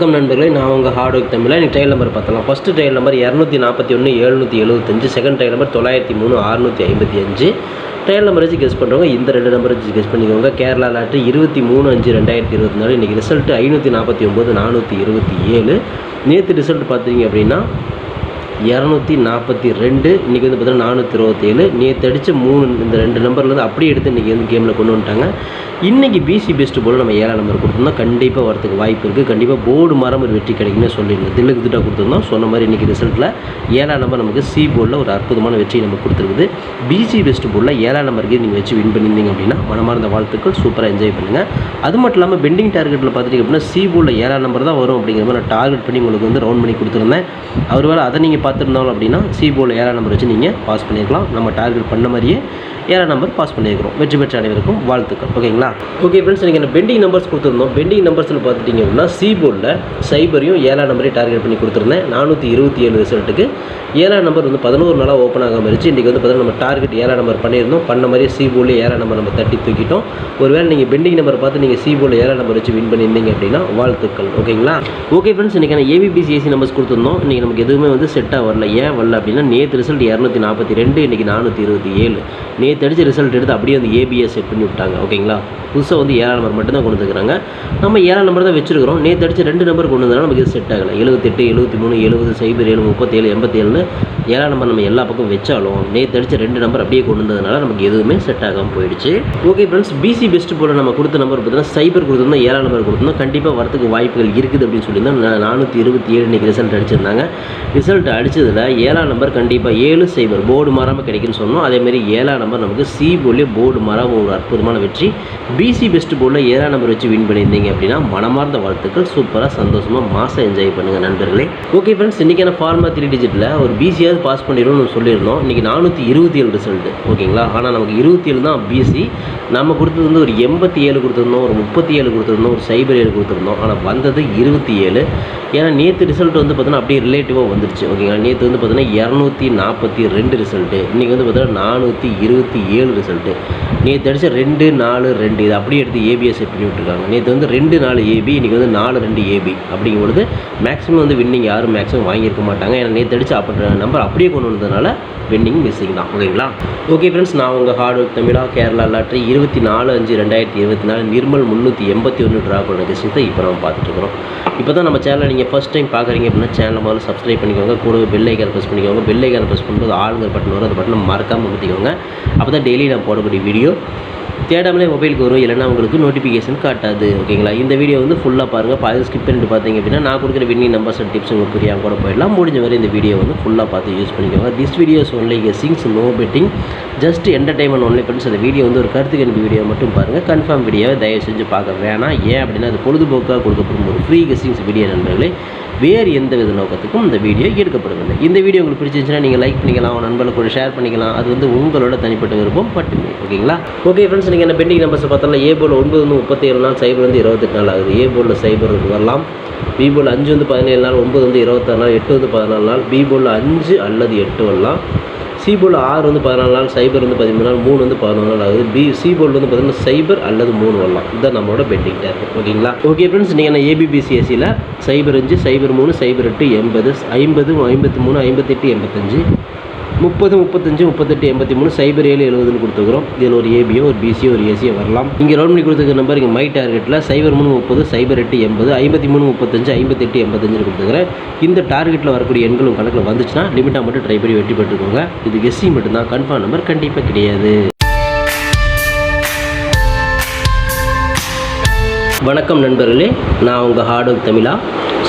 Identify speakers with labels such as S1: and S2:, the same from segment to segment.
S1: வணக்கம் நண்பர்களே நான் உங்கள் ஹார்ட் ஒர்க் தமிழில் எனக்கு ட்ரையல் நம்பர் பார்த்தலாம் ஃபஸ்ட்டு ட்ரையல் நம்பர் இரநூத்தி நாற்பத்தி ஒன்று எழுநூற்றி எழுபத்தஞ்சு செகண்ட் ட்ரையல் நம்பர் தொள்ளாயிரத்தி மூணு அறுநூற்றி ஐம்பத்தி அஞ்சு. ட்ரையல் நம்பர் வச்சு கெஸ் பண்ணுறவங்க இந்த ரெண்டு நம்பர் வச்சு கெஸ் பண்ணிக்கோங்க. கேரளா லாட்டு இருபத்தி மூணு அஞ்சு ரெண்டாயிரத்தி இருபத்தி நாலு. இன்றைக்கி ரிசல்ட் ஐநூற்றி நாற்பத்தி ஒம்பது நானூற்றி இருபத்தி ஏழு. நேற்று ரிசல்ட் பார்த்தீங்க அப்படின்னா இரநூத்தி நாற்பத்தி ரெண்டு இன்றைக்கி வந்து பார்த்தீங்கன்னா நானூற்றி இருபத்தேழு. நேற்று அடித்த மூணு இந்த ரெண்டு நம்பர்லேருந்து அப்படியே எடுத்து இன்றைக்கி வந்து கேமில் கொண்டு வந்துட்டாங்க. இன்றைக்கி பிசி பெஸ்ட் போல் நம்ம ஏழாம் நம்பர் கொடுத்தோம்னா கண்டிப்பாக வரதுக்கு வாய்ப்பு இருக்குது கண்டிப்பாக போர்டு மரம் ஒரு வெற்றி கிடைக்கும்னு சொல்லியிருந்தோம் தில்லுக்கு திட்டம் கொடுத்துருந்தோம். சொன்ன மாதிரி இன்றைக்கி ரிசல்ட்டில் ஏழாம் நம்பர் நமக்கு சி போர்டில் ஒரு அற்புதமான வெற்றி நம்ம கொடுத்துருக்குது. பிசி பெஸ்ட் போர்டில் ஏழாம் நம்பருக்கு நீங்கள் வச்சு வின் பண்ணியிருந்தீங்க அப்படின்னா மனமார்ந்த வாழ்த்துக்கள். சூப்பராக என்ஜாய் பண்ணுங்கள் அது மட்டும் இல்லாமல் பெண்டிங் டார்கெட்டில் பார்த்துட்டிங்க அப்படின்னா சி போர்டில் ஏழாம் நம்பர் தான் வரும் அப்படிங்கிற மாதிரி நான் டார்கெட் பண்ணி உங்களுக்கு வந்து ரவுண்ட் பண்ணி கொடுத்துருந்தேன். அவர் வேலை அதை நீங்கள் பார்த்துருந்தாலும் அப்படின்னா சி போர்டில் ஏழாம் நம்பர் வச்சு நீங்கள் பாஸ் பண்ணியிருக்கலாம் நம்ம டார்கெட் பண்ண மாதிரியே ஏழாம் நம்பர் பாஸ் பண்ணியிருக்கிறோம் வெற்றி பெற்ற அனைவருக்கும் வாழ்த்துக்கள். ஓகேங்களா ஓகே ஃப்ரெண்ட்ஸ் நீங்கள் பெண்டிங் நம்பர்ஸ் கொடுத்துருந்தோம். பெண்டிங் நம்பர்ஸில் பார்த்துட்டிங்க அப்படின்னா சி போர்டில் சைபரையும் ஏழாம் நம்பரையும் டார்கெட் பண்ணி கொடுத்துருந்தேன். நானூற்றி இருபத்தி ஏழு ரிசல்ட்டுக்கு ஏழாம் நம்பர் வந்து பதினோரு நாளாக ஓப்பன் ஆகாமல் இருந்துச்சு. இன்றைக்கி வந்து பார்த்தீங்கன்னா நம்ம டார்கெட் ஏழாம் நம்பர் பண்ணியிருந்தோம். பண்ண மாதிரியே சி போர்டில் ஏழாம் நம்பர் நம்ம தட்டி தூக்கிட்டோம். ஒருவேளை நீங்கள் பெண்டிங் நம்பர் பார்த்து நீங்கள் சி போர்டில் ஏழாம் நம்பர் வச்சு வின் பண்ணியிருந்தீங்க அப்படின்னா வாழ்த்துக்கள். ஓகேங்களா ஓகே ஃப்ரெண்ட்ஸ் இன்றைக்கான ஏபிபிசி நம்பர்ஸ் கொடுத்துருந்தோம். இன்றைக்கி நமக்கு எதுவுமே வந்து செட் வரல ஏன் வரல அப்படின்னா நேற்று ரிசல்ட் இரநூத்தி நாற்பத்தி ரெண்டு இன்றைக்கி நானூற்றி இருபத்தி ஏழு. நேற்று அடிச்ச ரிசல்ட் எடுத்து அப்படியே வந்து ஏபிஎஸ் செட் பண்ணி விட்டாங்க ஓகேங்களா? புதுசாக வந்து ஏழாம் நம்பர் மட்டும்தான் கொண்டு வந்துருக்காங்க நம்ம ஏழாம் நம்பர் தான் வச்சிருக்கிறோம். நேற்று அடிச்ச ரெண்டு நம்பர் கொண்டு வந்தனால நமக்கு இது செட் ஆகலை. எழுபத்தெட்டு எழுபத்தி மூணு எழுபது சைபர் ஏழு முப்பத்தேழு எண்பத்தேழுன்னு ஏழாம் நம்பர் நம்ம எல்லா பக்கம் வச்சாலும் நேற்று அடித்த ரெண்டு நம்பர் அப்படியே கொண்டு வந்ததுனால நமக்கு எதுவுமே செட் ஆகாமல் போயிடுச்சு. ஓகே ஃப்ரெண்ட்ஸ் பிசி பெஸ்ட் போல நம்ம கொடுத்த நம்பர் பார்த்தீங்கன்னா சைபர் கொடுத்துருந்தோம் ஏழாம் நம்பர் கொடுத்துருந்தோம். கண்டிப்பாக வரதுக்கு வாய்ப்புகள் இருக்குது அப்படின்னு சொல்லியிருந்தோம். நானூற்றி இருபத்தி ஏழு இன்றைக்கி ரிசல்ட் அடிச்சிருந்தாங்க. ரிசல்ட் பிடிச்சதில் ஏழாம் நம்பர் கண்டிப்பாக ஏழு சைபர் போர்டு மாறாமல் கிடைக்குன்னு சொன்னோம். அதேமாரி ஏழாம் நம்பர் நமக்கு சி போர்ட்லேயே போர்டு மாறாமல் ஒரு அற்புதமான வெற்றி. பிசி பெஸ்ட் போர்டில் ஏழாம் நம்பர் வச்சு வின் பண்ணியிருந்தீங்க அப்படின்னா மனமார்ந்த வாழ்த்துக்கள். சூப்பராக சந்தோஷமாக மாதம் என்ஜாய் பண்ணுங்கள் நண்பர்களே. ஓகே ஃப்ரெண்ட்ஸ் இன்றைக்கான ஃபார்மா த்ரீ டிஜிட்டில் ஒரு பிசியாவது பாஸ் பண்ணிடும்னு சொல்லியிருந்தோம். இன்றைக்கி நானூற்றி இருபத்தி ஏழு ரிசல்ட்டு ஓகேங்களா ஆனால் நமக்கு இருபத்தி ஏழு தான் பிசி நம்ம கொடுத்தது வந்து ஒரு எண்பத்தி ஏழு கொடுத்துருந்தோம் ஒரு முப்பத்தி ஏழு கொடுத்துருந்தோம் ஒரு சைபர் ஏழு கொடுத்துருந்தோம். ஆனால் வந்தது இருபத்தி ஏழு. ஏன்னா நேற்று ரிசல்ட் வந்து பார்த்தீங்கன்னா அப்படியே ரிலேட்டிவாக வந்துருச்சு. ஓகேங்களா நேற்று வந்து பார்த்தீங்கன்னா இரநூத்தி நாற்பத்தி ரெண்டு ரிசல்ட்டு இன்றைக்கி வந்து பார்த்தீங்கன்னா நானூற்றி இருபத்தி ஏழு ரிசல்ட்டு நேற்று அடித்த ரெண்டு நாலு ரெண்டு இது அப்படியே எடுத்து ஏபிஎஸ் பண்ணி விட்டுருக்காங்க. நேற்று வந்து ரெண்டு நாலு ஏபி இன்றைக்கி வந்து நாலு ரெண்டு ஏபி அப்படிங்கும் பொழுது மேக்ஸிமம் வந்து வின்னிங் யாரும் மேக்ஸிமம் வாங்கியிருக்க மாட்டாங்க. ஏன்னா நேற்று அடித்து அப்படி நம்பர் அப்படியே கொண்டு வந்ததுனால வின்னிங் மிஸ்ஸிங் தான். ஓகேங்களா? ஓகே ஃப்ரெண்ட்ஸ் நான் உங்கள் ஹார்ட் ஒர்க் தமிழா கேரளா லாட்ரி இருபத்தி நாலு அஞ்சு ரெண்டாயிரத்தி இருபத்தி நாலு நிர்மல் முந்நூற்றி எண்பத்தி ஒன்று ட்ரா பண்ண விஷயத்தை இப்போ நம்ம பார்த்துட்டு இருக்கிறோம். இப்போ தான் நம்ம சேனலை நீங்கள் ஃபஸ்ட் டைம் பார்க்குறீங்க அப்படின்னா சேனலை முதல்ல சப்ஸ்கிரைப் பண்ணிக்கோங்க. கூடவே பெல் ஐக்கான ப்ரெஸ் பண்ணிக்கோங்க. பெல் ஐக்கான ப்ரெஸ் பண்ணும்போது ஆளுங்கிற பட்டன் வரும் அந்த பட்டனை மறக்காமல் அமுத்திக்கோங்க அப்போ தான் டெய்லி நான் போடக்கூடிய வீடியோ தேடாமலே மொபைலுக்கு வரும். இல்லைனா உங்களுக்கு நோட்டிஃபிகேஷன் காட்டாது. ஓகேங்களா இந்த வீடியோ வந்து ஃபுல்லாக பாருங்கள் பாதி ஸ்கிப் பண்ணிட்டு பார்த்தீங்க அப்படின்னா நான் கொடுக்குற வின்னி நம்பர்ஸ் அண்ட் டிப்ஸ் உங்களுக்கு புரியாமல் கூட போயிடலாம். முடிஞ்ச வரை இந்த வீடியோ வந்து ஃபுல்லாக பார்த்து யூஸ் பண்ணிக்கோங்க. This videos only guessings no betting just entertainment only friends அந்த வீடியோ வந்து ஒரு கருத்து கணிப்பு வீடியோ மட்டும் பாருங்கள் கன்ஃபார்ம் வீடியோவை தயவு செஞ்சு பார்க்க வேணாம். ஏன் அப்படின்னா அது பொழுதுபோக்காக கொடுக்கப்படும் ஒரு ஃப்ரீ கெஸ்டிங்ஸ் வீடியோ நண்பர்களே. வேறு எந்த வித நோக்கத்துக்கும் இந்த வீடியோ எடுக்கப்படவில்லை. இந்த வீடியோ உங்களுக்கு பிடிச்சிருந்துச்சுன்னா நீங்கள் லைக் பண்ணிக்கலாம் உங்கள் நண்பர்களுக்கு கூட ஷேர் பண்ணிக்கலாம். அது வந்து உங்களோட தனிப்பட்ட விருப்பம் பட்டுமே ஓகேங்களா? ஓகே ஃப்ரெண்ட்ஸ் நீங்கள் என்ன பெண்டிங் நம்பர்ஸ் பார்த்தாலும் ஏ போல் ஒன்பது வந்து முப்பத்தேழு நாள் சைபர் வந்து இருபத்தெட்டு நாள் ஆகுது. ஏ போலில் சைபர் வரலாம். பி போல் அஞ்சு வந்து பதினேழு நாள் ஒன்பது வந்து இருபத்தாறு நாள் எட்டு வந்து பதினாலு நாள். பி அஞ்சு அல்லது எட்டு வரலாம். சிபோல் ஆறு வந்து பதினாலு நாள் சைபர் வந்து பதிமூணு நாள் மூணு வந்து பதினொன்று நாள் ஆகுது. பி சிபோல் வந்து பார்த்தீங்கன்னா சைபர் அல்லது மூணு வரலாம். இதுதான் நம்மளோட பெட்டிங் டேர் ஓகேங்களா? ஓகே ஃப்ரெண்ட்ஸ் நீங்கள் நான் ஏபிபிசிஎஸ்சியில் சைபர் அஞ்சு சைபர் மூணு சைபர் எட்டு எண்பது ஐம்பது ஐம்பத்தி மூணு ஐம்பத்தெட்டு எண்பத்தஞ்சு முப்பது முப்பத்தஞ்சு முப்பத்தெட்டு எண்பத்தி மூணு சைபர் ஏழு எழுபதுன்னு கொடுத்துக்கிறோம் இதில் ஒரு ஏபியோ ஒரு பிசியோ ஒரு ஏசியோ வரலாம். இங்கே ரோல் பண்ணி கொடுத்துருக்க நம்பர் இங்கே மை டார்கெட்டில் சைபர் மூணு முப்பது சைபர் எட்டு எண்பது ஐம்பத்தி மூணு முப்பத்தஞ்சு ஐம்பத்தெட்டு எண்பத்தஞ்சு கொடுத்துக்கிறேன் இந்த டார்கெட்டில் வரக்கூடிய எண்களும் கணக்கில் வந்துச்சுன்னா லிமிட்டாக மட்டும் ட்ரை பண்ணி வெற்றி பெற்றுக்கோங்க இது கெஸ்ஸி மட்டும்தான். கன்ஃபார்ம் நம்பர் கண்டிப்பாக கிடையாது. வணக்கம் நண்பர்களே. நான் உங்கள் ஹார்ட் ஒர்க் தமிழா.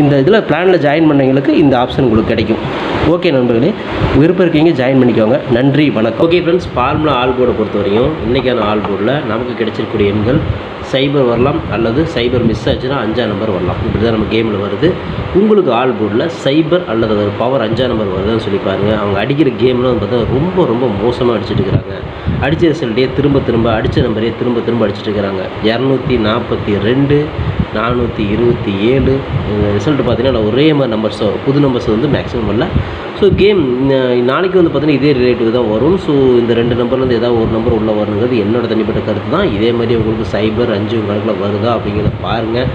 S1: இந்த இதில் பிளானில் ஜாயின் பண்ணவங்களுக்கு இந்த ஆப்ஷன் உங்களுக்கு கிடைக்கும். ஓகே நண்பர்களே. விருப்பம் இருக்கீங்க ஜாயின் பண்ணிக்கோங்க. நன்றி வணக்கம். ஓகே ஃப்ரெண்ட்ஸ் ஃபார்முலா ஆல் போர்டை பொறுத்த வரையும் இன்றைக்கான ஆல் போர்டில் நமக்கு கிடைச்சிருக்கக்கூடிய எண்கள் சைபர் வரலாம் அல்லது சைபர் மிஸ் ஆச்சுன்னா அஞ்சாம் நம்பர் வரலாம். இப்படி தான் நம்ம கேமில் வருது. உங்களுக்கு ஆல் போர்டில் சைபர் அல்லது ஒரு பவர் அஞ்சாம் நம்பர் வருதுன்னு சொல்லி பாருங்கள் அவங்க அடிக்கிற கேம்லாம் வந்து பார்த்தா ரொம்ப ரொம்ப மோசமாக அடிச்சிட்டு இருக்கிறாங்க. அடித்த ரிசல்ட்டே திரும்ப திரும்ப அடித்த நம்பரே திரும்ப திரும்ப அடிச்சிட்டு இருக்கிறாங்க. இரநூத்தி நாற்பத்தி ரெண்டு நானூற்றி இருபத்தி ஏழு ரிசல்ட் பார்த்தீங்கன்னா ஒரே மாதிரி நம்பர்ஸ் புது நம்பர்ஸ் வந்து மேக்ஸிமம் வரல ஸோ கேம் நாளைக்கு வந்து பார்த்தீங்கன்னா இதே ரிலேட்டிவ் தான் வரும். ஸோ இந்த ரெண்டு நம்பர்லேருந்து ஏதாவது ஒரு நம்பர் உள்ளே வரணுங்கிறது என்னோட தனிப்பட்ட கருத்து தான். இதே மாதிரி உங்களுக்கு சைபர் அஞ்சு கணக்கில் வருதா அப்படிங்கிறத பாருங்கள்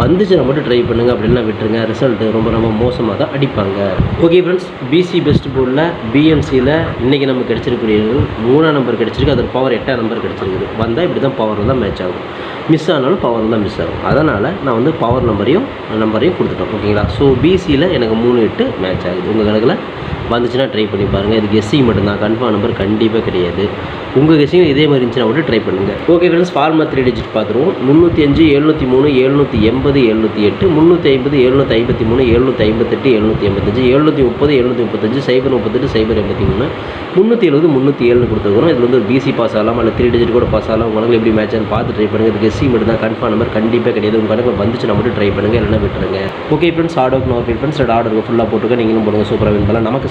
S1: வந்துச்சுன்னா மட்டும் ட்ரை பண்ணுங்கள் அப்படின்லாம் விட்டுருங்க. ரிசல்ட் ரொம்ப ரொம்ப மோசமாக தான் அடிப்பாங்க. ஓகே ஃப்ரெண்ட்ஸ் பிசி பெஸ்ட் போர்டில் பிஎம்சியில் இன்றைக்கி நமக்கு கிடச்சிருக்கக்கூடியது மூணாம் நம்பர் கிடச்சிருக்கு. அது பவர் எட்டாம் நம்பர் கிடச்சிருக்குது. வந்தால் இப்படி தான் பவர் தான் மேட்ச் ஆகும். மிஸ் ஆனாலும் பவர் தான் மிஸ் ஆகும். அதனால் நான் வந்து பவர் நம்பரையும் நம்பரையும் கொடுத்துட்டோம். ஓகேங்களா ஸோ பிசியில் எனக்கு மூணு எட்டு மேட்ச் ஆகுது. உங்கள் கணக்கில்? வந்துச்சுன்னா ட்ரை பண்ணி பாருங்கள் இதுக்கு எஸ்சி மட்டும்தான். கன்ஃபார்ம் நம்பர் கண்டிப்பாக கிடையாது. உங்கள் கெஸ்ஸிங் இதே மாதிரி இருந்துச்சுன்னா மட்டும் ட்ரை பண்ணுங்கள் ஓகே ஃப்ரெண்ட்ஸ் ஃபார்மா த்ரீ டிஜிட் பார்த்துருவோம். முந்நூற்றி அஞ்சு எழுநூற்றி மூணு எழுநூற்றி எண்பது எழுநூற்றி எட்டு முந்நூற்றி ஐம்பது எழுநூற்றி ஐம்பத்தி மூணு எழுநூற்றி ஐம்பத்தெட்டு எழுநூற்றி எண்பத்தஞ்சு எழுநூற்றி முப்பது எழுநூற்றி முப்பத்தஞ்சு சைபர் முப்பத்தெட்டு சைபர் எண்பத்தி மூணு முந்நூற்றி எழுபது முந்நூற்றி ஏழு கொடுத்துருக்குறோம் இதில் வந்து ஒரு பிசி பாஸ் ஆகலாம் அல்ல த்ரீ டிஜிட் கூட பாஸ் ஆகலாம். உங்களுக்கு எப்படி மேட்ச்னு பார்த்து ட்ரை பண்ணுங்கள் இது எஸ்சி மட்டும் தான் கன்ஃபார்ம் நம்பர் கண்டிப்பாக கிடையாது. உங்கள் கணக்கு வந்துச்சுன்னா மட்டும் ட்ரை பண்ணுங்கள் இல்லைன்னா விட்டுருங்க. Okay friends order no friends ஆர்டருக்கு ஃபுல்லாக போட்டுக்க நீங்களும் போடுங்க. சூப்பராக வின் பண்ணலாம். நமக்கு